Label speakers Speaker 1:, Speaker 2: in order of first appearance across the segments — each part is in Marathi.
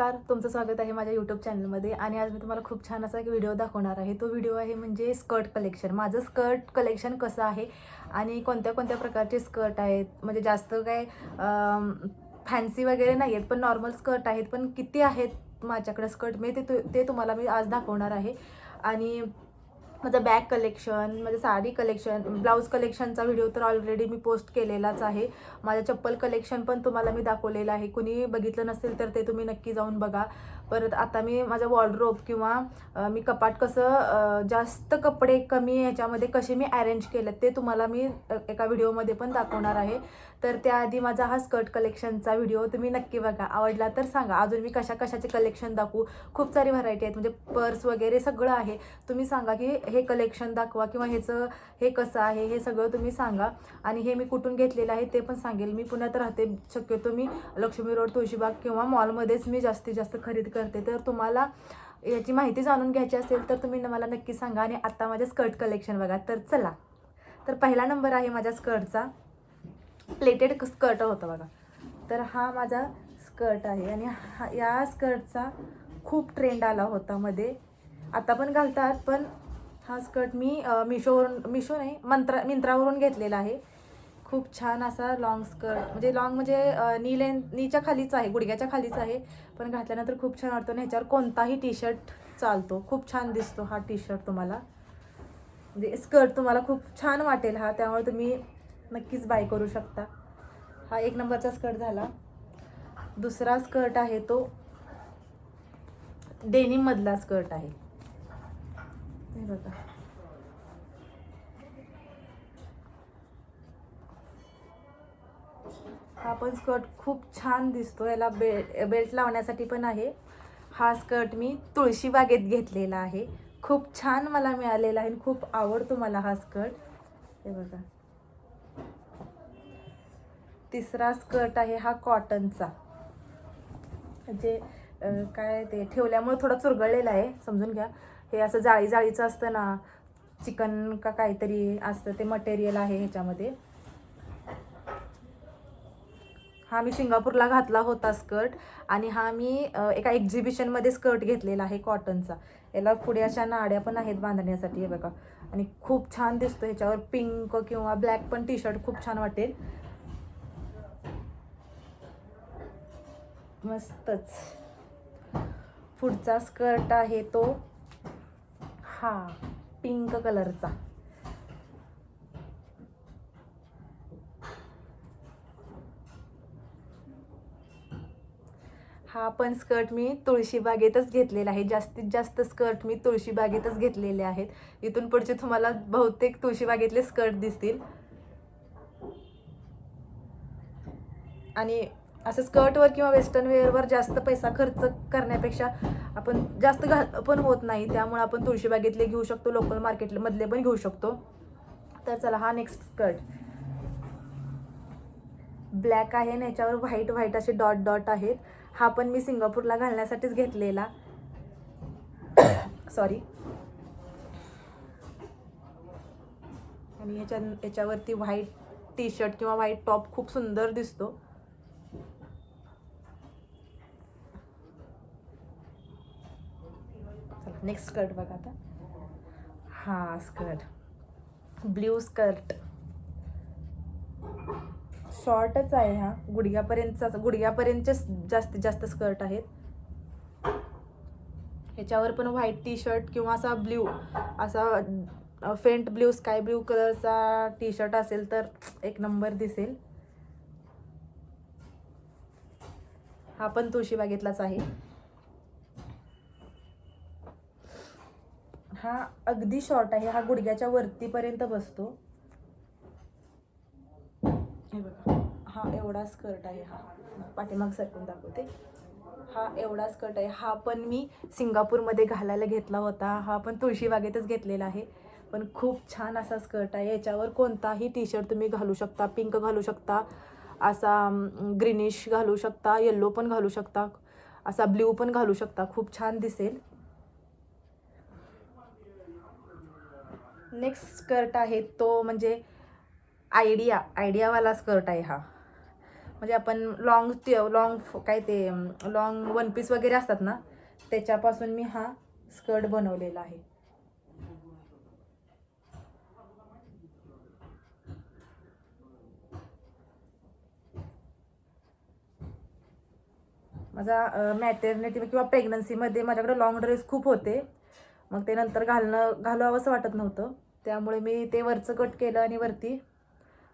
Speaker 1: नमस्कार तुमचं स्वागत आहे माझ्या यूट्यूब चॅनलमध्ये आणि आज मी तुम्हाला खूप छान असा एक व्हिडिओ दाखवणार आहे. तो व्हिडिओ आहे म्हणजे स्कर्ट कलेक्शन माझं स्कर्ट कलेक्शन कसं आहे आणि कोणत्या कोणत्या प्रकारचे स्कर्ट आहेत? म्हणजे जास्त काय फॅन्सी वगैरे नाही आहेत पण नॉर्मल स्कर्ट आहेत. पण किती आहेत माझ्याकडे स्कर्ट मी ते तु- ते तुम्हाला मी आज दाखवणार आहे. आणि माझं बॅग कलेक्शन माझं साडी कलेक्शन ब्लाऊज कलेक्शनचा व्हिडिओ तर ऑलरेडी मी पोस्ट केलेलाच आहे. माझं चप्पल कलेक्शन पण तुम्हाला मी दाखवलेलं आहे. कुणी बघितलं नसेल तर ते तुम्ही नक्की जाऊन बघा. परत आता मी माझं वॉर्डरोब किंवा मी कपाट कसं जास्त कपडे कमी ह्याच्यामध्ये कसे मी अरेंज केले ते तुम्हाला मी एका व्हिडिओमध्ये पण दाखवणार आहे. तर त्याआधी माझा हा स्कर्ट कलेक्शनचा व्हिडिओ तुम्ही नक्की बघा. आवडला तर सांगा. अजून मी कशा कशाचे कलेक्शन दाखवू? खूप सारी व्हरायटी आहेत. म्हणजे पर्स वगैरे सगळं आहे. तुम्ही सांगा की हे कलेक्शन दाखवा किंवा ह्याचं हे कसं आहे? हे सगळं तुम्ही सांगा. आणि हे मी कुठून घेतलेलं आहे ते पण सांगेल. मी पुण्यात राहते. शक्यतो मी लक्ष्मी रोड तुळशीबाग किंवा मॉलमध्येच मी जास्तीत जास्त खरेदी करते. तर तुम्हाला याची माहिती जाणून घ्यायची असेल तर तुम्ही मला नक्की सांगा आणि आत्ता माझ्या स्कर्ट कलेक्शन बघा. तर चला. तर पहिला नंबर आहे माझ्या स्कर्टचा. प्लेटेड स्कर्ट होता बघा. तर हा माझा स्कर्ट आहे आणि हा या स्कर्टचा खूप ट्रेंड आला होता मध्ये. आता पण घालतात पण हा स्कर्ट मी मिशोवरून मिशो नाही मंत्रा मिंत्रावरून घेतलेला आहे. खूप छान असा लॉंग स्कर्ट म्हणजे लॉंग म्हणजे नी लेन नीच्या खालीच आहे गुडघ्याच्या खालीच आहे. पण घातल्यानंतर खूप छान वाटतो. आणि ह्याच्यावर कोणताही टी शर्ट चालतो. खूप छान दिसतो हा टी शर्ट तुम्हाला. म्हणजे स्कर्ट तुम्हाला खूप छान वाटेल हा. त्यामुळे तुम्ही नक्कीच बाय करू शकता. हा एक नंबरचा स्कर्ट झाला. दुसरा स्कर्ट आहे तो डेनिममधला स्कर्ट आहे. हे बघा. हा पण स्कर्ट खूप छान दिसतो. याला बे बेल्ट लावण्यासाठी पण आहे. हा स्कर्ट मी तुळशी बागेत घेतलेला आहे. खूप छान मला मिळालेला आहे. आणि खूप आवडतो मला हा स्कर्ट. हे बघा. तिसरा स्कर्ट आहे हा कॉटनचा. म्हणजे काय ते ठेवल्यामुळे थोडा चुरगळलेला आहे. समजून घ्या. हे असं जाळी जाळीचं असतं ना. चिकन का काहीतरी असतं. ते मटेरियल आहे ह्याच्यामध्ये. हा मी सिंगापूरला घातला होता स्कर्ट आणि हा मी एका एक्झिबिशनमध्ये स्कर्ट घेतलेला आहे कॉटनचा. याला पुढे अशा नाड्या पण आहेत बांधण्यासाठी हे बघा. आणि खूप छान दिसतो ह्याच्यावर. पिंक किंवा ब्लॅक पण टी शर्ट खूप छान वाटेल. मस्तच. पुढचा स्कर्ट आहे तो हा पिंक कलरचा. हा पण स्कर्ट मी तुळशीबागेतच घेतलेला आहे. जास्तीत जास्त स्कर्ट मी तुळशीबागेतच घेतलेले आहेत. इथून पुढचे तुम्हाला बहुतेक तुळशीबागेतले स्कर्ट दिसतील. आणि असं स्कर्टवर किंवा वेस्टर्न वेअरवर जास्त पैसा खर्च करण्यापेक्षा आपण जास्त घाल पण होत नाही. त्यामुळे आपण तुळशीबागेतले घेऊ शकतो लोकल मार्केटमधले पण घेऊ शकतो. तर चला हा नेक्स्ट स्कर्ट. ब्लॅक आहे आणि याच्यावर व्हाईट व्हाईट असे डॉट डॉट आहेत. हा पण मी सिंगापूरला घालण्यासाठीच घेतलेला. सॉरी आणि याच्या याच्यावरती व्हाईट टी शर्ट किंवा व्हाईट टॉप खूप सुंदर दिसतो. चला नेक्स्ट स्कर्ट बघा आता. हा स्कर्ट ब्ल्यू स्कर्ट शॉर्टच आहे हा. गुडघ्यापर्यंतचा गुडघ्यापर्यंतचे जास्तीत जास्त स्कर्ट आहेत. ह्याच्यावर पण व्हाईट टी शर्ट किंवा असा ब्ल्यू असा फेंट ब्ल्यू स्काय ब्ल्यू कलरचा टी शर्ट असेल तर एक नंबर दिसेल. हा पण तुळशीबागेतलाच आहे. हा अगदी शॉर्ट आहे. हा गुडघ्याच्या वरतीपर्यंत बसतो. हे बघा. हा एवढा स्कर्ट आहे हा. पाठीमाग सरकून दाखवते. हा एवढा स्कर्ट आहे. हा पण मी सिंगापूरमध्ये घालायला घेतला होता. हा पण तुळशीबागेतच घेतलेला आहे. पण खूप छान असा स्कर्ट आहे. याच्यावर कोणताही टी शर्ट तुम्ही घालू शकता. पिंक घालू शकता. असा ग्रीनिश घालू शकता. येल्लो पण घालू शकता. असा ब्ल्यू पण घालू शकता. खूप छान दिसेल. नेक्स्ट स्कर्ट आहे तो म्हणजे आयडिया. आयडियावाला स्कर्ट आहे हा. म्हणजे आपण लॉंग लॉंग काय ते लॉंग वन पीस वगैरे असतात ना त्याच्यापासून मी हा स्कर्ट बनवलेला आहे. माझा मॅटर्निटी किंवा प्रेग्नन्सीमध्ये माझ्याकडे लॉंग ड्रेस खूप होते. मग ते नंतर घालणं घालावंसं वाटत नव्हतं. त्यामुळे मी ते वरचं कट केलं आणि वरती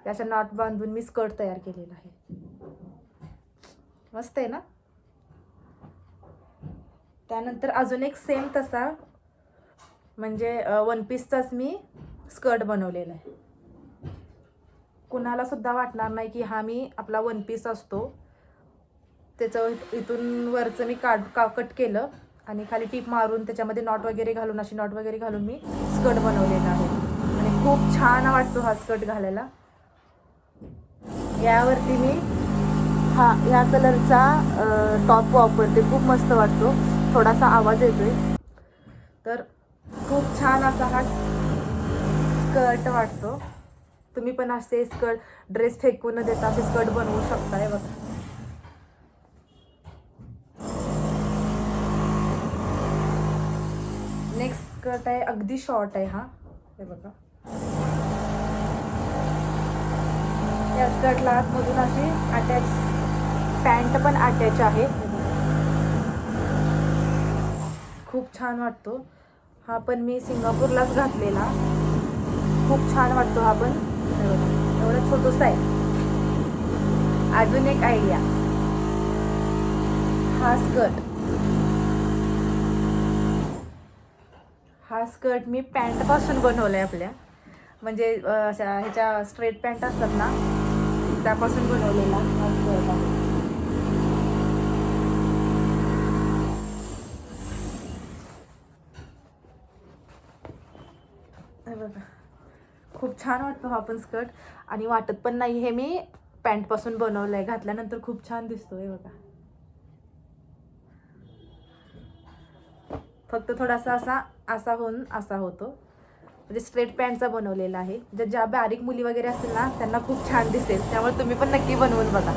Speaker 1: त्याच्या नॉट बांधून मी स्कर्ट तयार केलेला आहे. मस्त आहे ना? त्यानंतर अजून एक सेम तसा म्हणजे वन पीसचाच मी स्कर्ट बनवलेला आहे. कुणाला सुद्धा वाटणार नाही की हा मी आपला वन पीस असतो. त्याचं इथून वरचं मी काढ का कट केलं आणि खाली टीप मारून त्याच्यामध्ये नॉट वगैरे घालून अशी नॉट वगैरे घालून मी स्कर्ट बनवलेला आहे. आणि खूप छान वाटतो हा स्कर्ट घालायला. यावरती मी हा या कलरचा टॉप वापरते. खूप मस्त वाटतो. थोडासा आवाज येतोय. तर खूप छान असा हा स्कर्ट वाटतो. तुम्ही पण असे स्कर्ट ड्रेस फेकून न देता असे स्कर्ट बनवू शकताय बघा. नेक्स्ट स्कर्ट आहे अगदी शॉर्ट आहे हा. हे बघा. या स्कर्टला आतमधून अशी अटॅच पॅन्ट पण अटॅच आहे. खूप छान वाटतो. हा पण मी सिंगापूरलाच घातलेला. खूप छान वाटतो हा पण. एवढा छोटूसा आहे. अजून एक आयडिया हा स्कर्ट हा स्कर्ट मी पॅन्टपासून बनवला आहे आपल्या. म्हणजे अशा ह्याच्या स्ट्रेट पॅन्ट असतात ना त्यापासून बनवलेला हा स्कर्ट आहे हे बघा खूप छान वाटतो हा पण स्कर्ट. आणि वाटत पण नाही हे मी पॅन्टपासून बनवलं आहे घातल्यानंतर खूप छान दिसतो हे बघा. फक्त थोडासा असा असा होऊन असा होतो. म्हणजे स्ट्रेट पॅन्टचा बनवलेला आहे. ज्या ज्या बारीक मुली वगैरे असतील ना त्यांना खूप छान दिसेल. त्यामुळे तुम्ही पण नक्की बनवून बघा.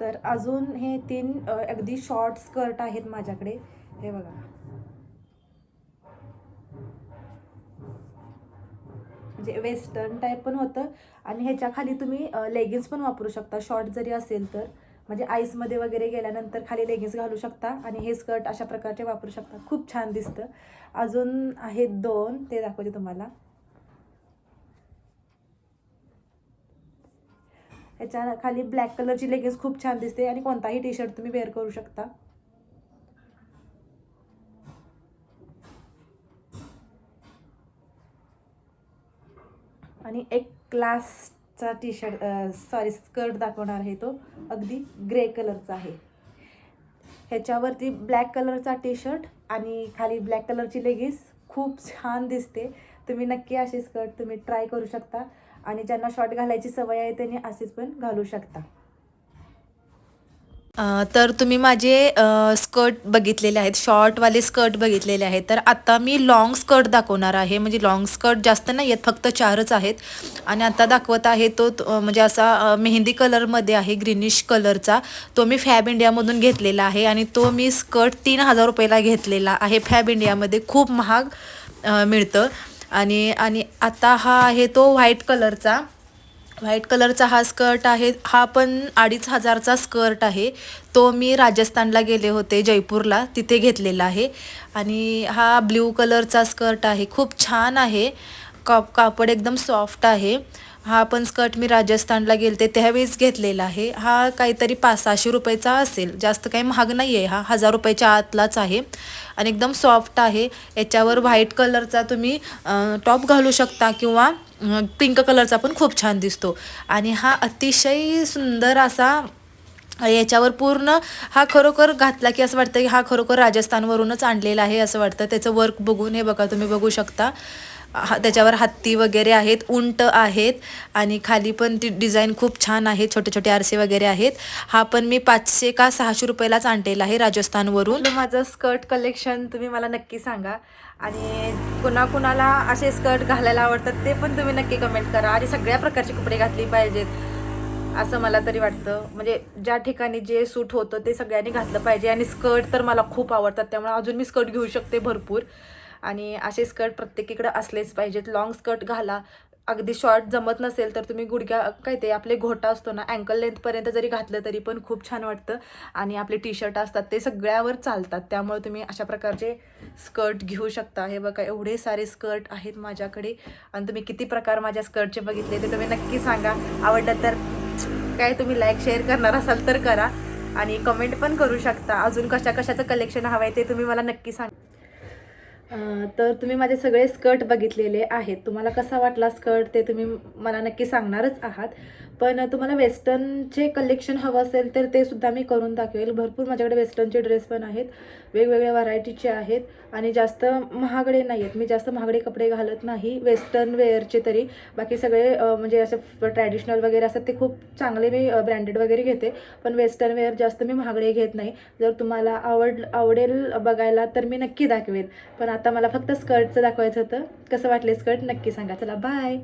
Speaker 1: तर अजून हे तीन अगदी शॉर्ट स्कर्ट आहेत माझ्याकडे. हे बघा. म्हणजे वेस्टर्न टाईप पण होतं. आणि ह्याच्या खाली तुम्ही लेगिन्स पण वापरू शकता. शॉर्ट जरी असेल तर. म्हणजे आईसमध्ये वगैरे गेल्यानंतर खाली लेगिन्स घालू शकता. आणि हे स्कर्ट अशा प्रकारचे वापरू शकता. खूप छान दिसतं. अजून आहेत दोन. ते दाखवते तुम्हाला. ह्याच्या खाली ब्लॅक कलरची लेगिन्स खूप छान दिसते. आणि कोणताही टी शर्ट तुम्ही वेअर करू शकता. आणि एक क्लासचा टी शर्ट सॉरी स्कर्ट दाखवणार आहे तो. अगदी ग्रे कलरचा आहे. ह्याच्यावरती ब्लॅक कलरचा टी शर्ट आणि खाली ब्लॅक कलरची लेगीस खूप छान दिसते. तुम्ही नक्की असे स्कर्ट तुम्ही ट्राय करू शकता आणि ज्यांना शॉर्ट घालायची सवय आहे त्यांनी असेच पण घालू शकता.
Speaker 2: तर तुम्ही माझे स्कर्ट बघितलेले आहेत शॉर्टवाले स्कर्ट बघितलेले आहेत. तर आता मी लाँग स्कर्ट दाखवणार आहे. म्हणजे लाँग स्कर्ट जास्त नाही आहेत फक्त चारच आहेत. आणि आता दाखवत आहे तो म्हणजे असा मेहंदी कलरमध्ये आहे ग्रीनिश कलरचा तो मी फॅब इंडियामधून घेतलेला आहे. आणि तो मी स्कर्ट तीन हजार रुपयाला घेतलेला आहे. फॅब इंडियामध्ये खूप महाग मिळतं. आणि आणि आता हा आहे तो व्हाईट कलरचा व्हाईट कलरचा हा स्कर्ट आहे. हा पण अडीच हजारचा स्कर्ट आहे. तो मी राजस्थानला गेले होते जयपूरला. तिथे घेतलेला आहे. आणि हा ब्ल्यू कलरचा स्कर्ट आहे. खूप छान आहे. काप कापड एकदम सॉफ्ट आहे. हा पण स्कर्ट मी राजस्थानला गेलते त्यावेळेस घेतलेला आहे. हा काहीतरी पाच सहाशे रुपयाचा असेल. जास्त काही महाग नाही आहे हा. हजार रुपयाच्या आतलाच आहे. आणि एकदम सॉफ्ट आहे. याच्यावर व्हाईट कलरचा तुम्ही टॉप घालू शकता किंवा पिंक कलरचा पण खूप छान दिसतो. आणि हा अतिशय सुंदर असा याच्यावर पूर्ण हा खरोखर घातला की असं वाटतं की हा खरोखर राजस्थानवरूनच आणलेला आहे असं वाटतं. त्याचं वर्क बघून हे बघा तुम्ही बघू शकता. त्याच्यावर हत्ती वगैरे आहेत उंट आहेत आणि खाली पण ती डिझाईन खूप छान आहे छोटे छोटे आरसे वगैरे आहेत. हा पण मी पाचशे का सहाशे रुपयालाच आणलेला आहे राजस्थानवरून.
Speaker 1: माझं स्कर्ट कलेक्शन तुम्ही मला नक्की सांगा. आणि कुणाकुणाला असे स्कर्ट घालायला आवडतात ते पण तुम्ही नक्की कमेंट करा. आणि सगळ्या प्रकारचे कपडे घातले पाहिजेत असं मला तरी वाटतं. म्हणजे ज्या ठिकाणी जे सूट होतं ते सगळ्यांनी घातलं पाहिजे. आणि स्कर्ट तर मला खूप आवडतात त्यामुळे अजून मी स्कर्ट घेऊ शकते भरपूर. आणि असे स्कर्ट प्रत्येकीकडे असलेच पाहिजेत. लॉंग स्कर्ट घाला. अगदी शॉर्ट जमत नसेल तर तुम्ही गुडघ्या काय ते आपले घोटा असतो ना अँकल लेंथपर्यंत जरी घातलं तरी पण खूप छान वाटतं. आणि आपले टी शर्ट असतात ते सगळ्यावर चालतात. त्यामुळे तुम्ही अशा प्रकारचे स्कर्ट घेऊ शकता. हे बघा एवढे सारे स्कर्ट आहेत माझ्याकडे. आणि तुम्ही किती प्रकार माझ्या स्कर्टचे बघितले ते तुम्ही नक्की सांगा. आवडलं तर काय तुम्ही लाईक शेअर करणार असाल तर करा. आणि कमेंट पण करू शकता. अजून कशा कशाचं कलेक्शन हवं आहे ते तुम्ही मला नक्की सांगा. तर तुम्ही माझे सगळे स्कर्ट बघितलेले आहेत. तुम्हाला कसा वाटला स्कर्ट ते तुम्ही मला नक्की सांगणारच आहात. पण तुम्हाला वेस्टर्नचे कलेक्शन हवं असेल तर ते सुद्धा मी करून दाखवेल. भरपूर माझ्याकडे वेस्टर्नचे ड्रेस पण आहेत. वेगवेगळ्या व्हरायटीचे आहेत. आणि जास्त महागडे नाही आहेत मी जास्त महागडे कपडे घालत नाही. वेस्टर्न वेअरचे तरी. बाकी सगळे म्हणजे असे ट्रॅडिशनल वगैरे असतात ते खूप चांगले मी ब्रँडेड वगैरे घेते. पण वेस्टर्न वेअर जास्त मी महागडे घेत नाही. जर तुम्हाला आवड आवडेल बघायला तर मी नक्की दाखवेल. पण आता मला फक्त स्कर्टचं दाखवायचं होतं. कसं वाटले स्कर्ट नक्की सांगा. चला बाय